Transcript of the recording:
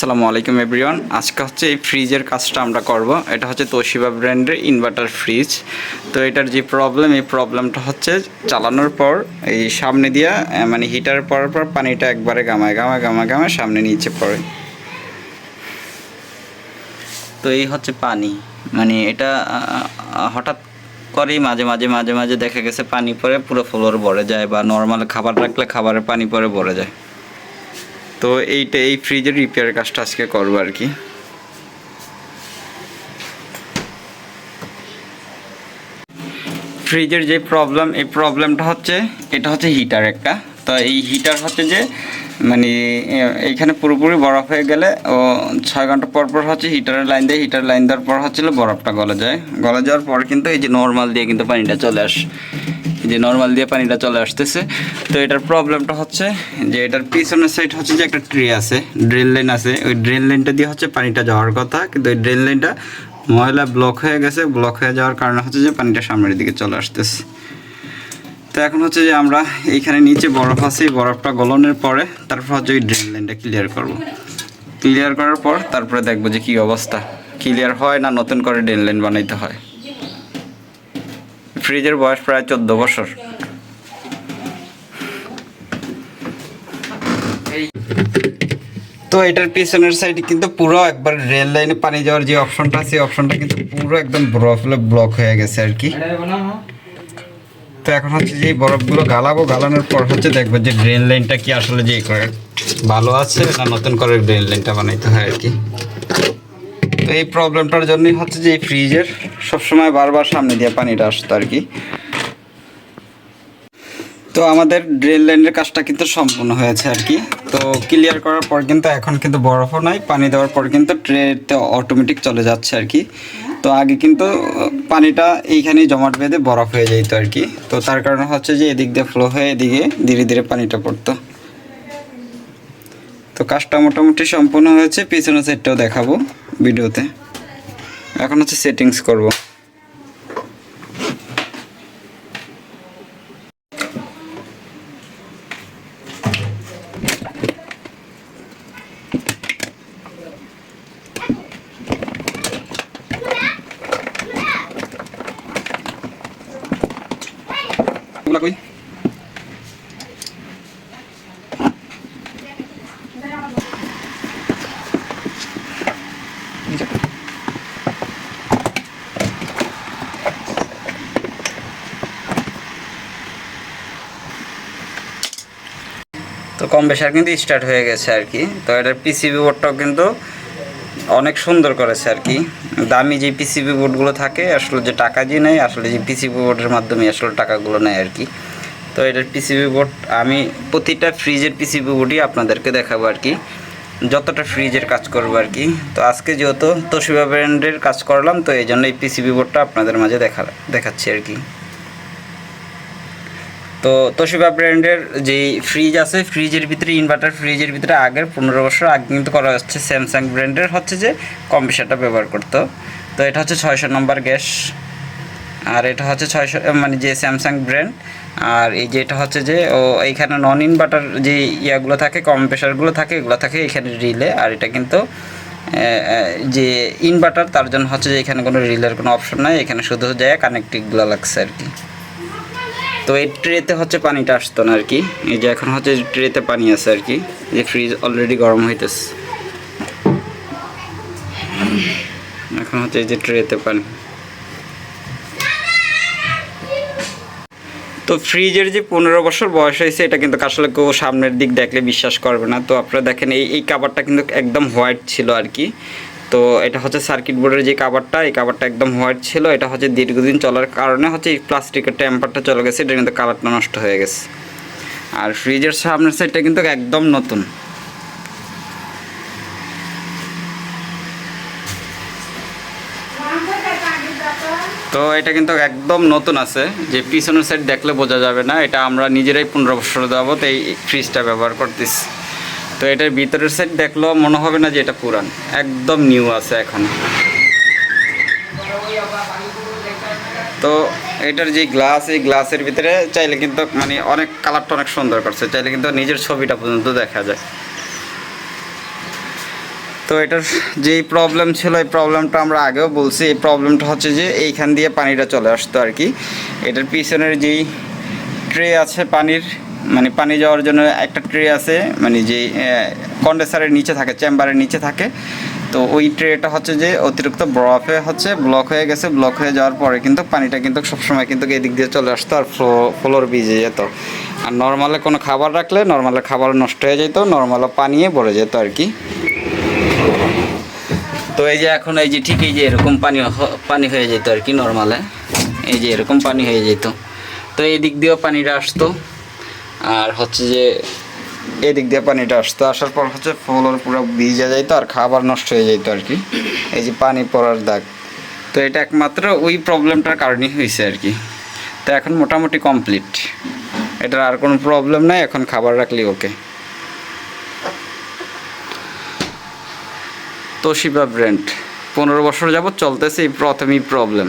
আসসালামু আলাইকুম এভরিওয়ান আজকে হচ্ছে এই ফ্রিজের কাজটা আমরা করব। এটা হচ্ছে তোশিবা ব্র্যান্ডের ইনভার্টার ফ্রিজ তো এটার যে প্রবলেম এই প্রবলেমটা হচ্ছে চালানোর পর, এই সামনে দিয়া মানে হিটার পড়ার পর পানিটা একবারে গামায় গামায় গামায় গামায় সামনে নিচে পড়ে। তো এই হচ্ছে পানি। মানে এটা হঠাৎ করেই মাঝে মাঝে মাঝে মাঝে দেখা গেছে পানি পরে পুরো ফ্লোর ভরে যায় বা নর্মাল খাবার রাখলে খাবারের পানি পরে ভরে যায়। তো এইটা, এই ফ্রিজের রিপেয়ার কাজটা আজকে করব আর কি। ফ্রিজের যে প্রবলেম এই প্রবলেমটা হচ্ছে, এটা হচ্ছে হিটার একটা। তো এই হিটার হচ্ছে যে মানে এইখানে পুরোপুরি বরফ হয়ে গেলে ও ছয় ঘণ্টা পর পর হচ্ছে হিটারের লাইন দেয় হিটার লাইন দেওয়ার পর হচ্ছিল বরফটা গলে যায়। গলে যাওয়ার পর কিন্তু এই যে নর্মাল দিয়ে কিন্তু পানিটা চলে আসে। যে নর্মাল দিয়ে পানিটা চলে আসতেছে। তো এটার প্রবলেমটা হচ্ছে যে এটার পিছনের সাইড হচ্ছে যে একটা ট্রি আছে ড্রেন লাইন আছে। ওই ড্রেন লাইনটা দিয়ে হচ্ছে পানিটা যাওয়ার কথা। কিন্তু ওই ড্রেন লাইনটা ময়লা ব্লক হয়ে গেছে। ব্লক হয়ে যাওয়ার কারণে হচ্ছে যে পানিটা সামনের দিকে চলে আসতেছে। তো এখন হচ্ছে যে আমরা এইখানে নিচে বরফ আছে। বরফটা গলনের পরে তারপর হচ্ছে ওই ড্রেন লাইনটা ক্লিয়ার করব। ক্লিয়ার করার পর তারপরে দেখব যে কী অবস্থা। ক্লিয়ার হয় না নতুন করে ড্রেন লাইন বানাইতে হয়। ফ্রিজের বয়স প্রায় চোদ্দ বছর। তো এটার পিছনের সাইডে কিন্তু পুরো একবার রেল লাইনে পানি যাওয়ার যে অপশনটা আছে অপশনটা কিন্তু পুরো একদম বরফ ব্লক হয়ে গেছে আর কি। তো এখন হচ্ছে যে বরফগুলো গালাবো, গালানোর পর হচ্ছে দেখব যে ড্রেন লাইনটা কি আসলে যে করে ভালো আছে না নতুন করে ড্রেন লাইনটা বানাইতে হয় আর কি। তো এই প্রবলেমটার জন্যই হচ্ছে যে ফ্রিজের সবসময় বারবার সামনে দিয়ে পানিটা আসতো আর কি। তো আমাদের ড্রেন লাইনের কাজটা কিন্তু সম্পূর্ণ হয়েছে আর কি। তো ক্লিয়ার করার পর কিন্তু এখন কিন্তু বরফও নাই, পানি দেওয়ার পর কিন্তু ট্রেতে অটোমেটিক চলে যাচ্ছে আর কি। তো আগে কিন্তু পানিটা এইখানেই জমাট বেঁধে বরফ হয়ে যেত আর কি। তো তার কারণে হচ্ছে যে এদিক দিয়ে ফ্লো হয়ে এদিকে ধীরে ধীরে পানিটা পড়তো। তো কাজটা মোটামুটি সম্পূর্ণ হয়েছে, পিছনের সাইডটাও দেখাবো ভিডিওতে। এখন হচ্ছে সেটিংস করব। কই? তো কম বেশি আর কিন্তু স্টার্ট হয়ে গেছে আর কি। তো এটার পিসিবি বোর্ডটাও কিন্তু অনেক সুন্দর করেছে আর কি। দামি যে পিসিবি বোর্ডগুলো থাকে, আসলে যে টাকা দিয়ে নেয়, আসলে যে পিসিবি বোর্ডের মাধ্যমে আসলে টাকাগুলো নেয় আর কি। তো এটার পিসিবি বোর্ড আমি প্রতিটা ফ্রিজের পিসিবি বোর্ডই আপনাদেরকে দেখাবো আর কি। যতটা ফ্রিজের কাজ করব আর কি। তো আজকে যেহেতু তোশিবা ব্র্যান্ডের কাজ করলাম, তো এই জন্য এই পিসিবি বোর্ডটা আপনাদের মাঝে দেখা, দেখাচ্ছি আর কি। তো তোশিবা ব্র্যান্ডের যেই ফ্রিজ আছে ফ্রিজের ভিতরে ইনভার্টার ফ্রিজের ভিতরে আগের পনেরো বছর আগে কিন্তু করা হচ্ছে স্যামসাং ব্র্যান্ডের হচ্ছে যে কম্পিউটারটা ব্যবহার করতো। তো এটা হচ্ছে ছয়শো নম্বর গ্যাস, আর এটা হচ্ছে ছয়শো মানে যে স্যামসাং ব্র্যান্ড আর এই যে এটা হচ্ছে যে, ও, এইখানে নন ইনভার্টার যে ইয়াগুলো থাকে কম্প্রেসারগুলো থাকে, এগুলো থাকে এখানে রিলে, আর এটা কিন্তু যে ইনভার্টার তার জন্য হচ্ছে যে এখানে কোনো রিলের কোনো অপশন নাই, এখানে শুধু যায় কানেক্টিভগুলো লাগছে আর কি। তো এই ট্রেতে হচ্ছে পানিটা আসতো না আর কি এই যে এখন হচ্ছে ট্রেতে পানি আছে আর কি যে ফ্রিজ অলরেডি গরম হইতেছে। এখন হচ্ছে এই যে ট্রেতে পানি। তো ফ্রিজের যে পনেরো বছর বয়স হয়েছে, এটা কিন্তু আসলে কেউ সামনের দিক দেখলে বিশ্বাস করবে না। তো আপনারা দেখেন, এই এই কাভারটা কিন্তু একদম হোয়াইট ছিল আর কি তো এটা হচ্ছে সার্কিট বোর্ডের যে কাভারটা এই কাভারটা একদম হোয়াইট ছিল। এটা হচ্ছে দীর্ঘদিন চলার কারণে হচ্ছে এই প্লাস্টিকের টেম্পারটা চলে গেছে, এটা কিন্তু কালারটা নষ্ট হয়ে গেছে। আর ফ্রিজের সামনের সাইডটা কিন্তু একদম নতুন। তো এটা কিন্তু একদম নতুন আছে। যে পিছনের সাইড দেখলে বোঝা যাবে না, এটা আমরা নিজেরাই পনেরো বছর তো এই ফ্রিজটা ব্যবহার করতেছি। তো এটার ভিতরের সাইড দেখলেও মনে হবে না যে এটা পুরান। একদম নিউ আছে এখন। তো এটার যে গ্লাস এই গ্লাসের ভিতরে চাইলে কিন্তু মানে অনেক কালারটা অনেক সুন্দর করছে। চাইলে কিন্তু নিজের ছবিটা পর্যন্ত দেখা যায়। তো এটার যেই প্রবলেম ছিল, এই প্রবলেমটা আমরা আগেও বলছি। এই প্রবলেমটা হচ্ছে যে এইখান দিয়ে পানিটা চলে আসতো আর কি। এটার পিছনের যেই ট্রে আছে পানির মানে পানি যাওয়ার জন্য একটা ট্রে আছে মানে যে কন্ডেন্সারের নিচে থাকে চেম্বারের নিচে থাকে। তো ওই ট্রেটা হচ্ছে যে, অতিরিক্ত বরফে হচ্ছে ব্লক হয়ে গেছে ব্লক হয়ে যাওয়ার পরে কিন্তু পানিটা কিন্তু সবসময় কিন্তু এদিক দিয়ে চলে আসতো আর ফ্লো ফ্লোর ভিজে যেত। আর নর্মালে কোনো খাবার রাখলে নর্মালে খাবার নষ্ট হয়ে যেত নর্মালে পানিয়ে ভরে যেত আর কি। তো এই যে এখন, এই যে ঠিক এই যে এরকম পানি পানি হয়ে যেত আর কি নর্মালে এই যে এরকম পানি হয়ে যেত। তো এই দিক দিয়েও পানিটা আসতো। আর হচ্ছে যে এদিক দিয়ে পানিটা আসতো, আসার পর হচ্ছে ফ্লোর পুরো ভিজে যাইতো আর খাবার নষ্ট হয়ে যেত আর কি। এই যে পানি পড়ার দাগ। তো এটা একমাত্র ওই প্রবলেমটার কারণেই হয়েছে আর কি। তো এখন মোটামুটি কমপ্লিট। এটার আর কোনো প্রবলেম নাই, এখন খাবার রাখলি ওকে। তোশিবা ব্র্যান্ড, পনেরো বছর যাবত চলতেছে এই প্রথমেই প্রবলেম।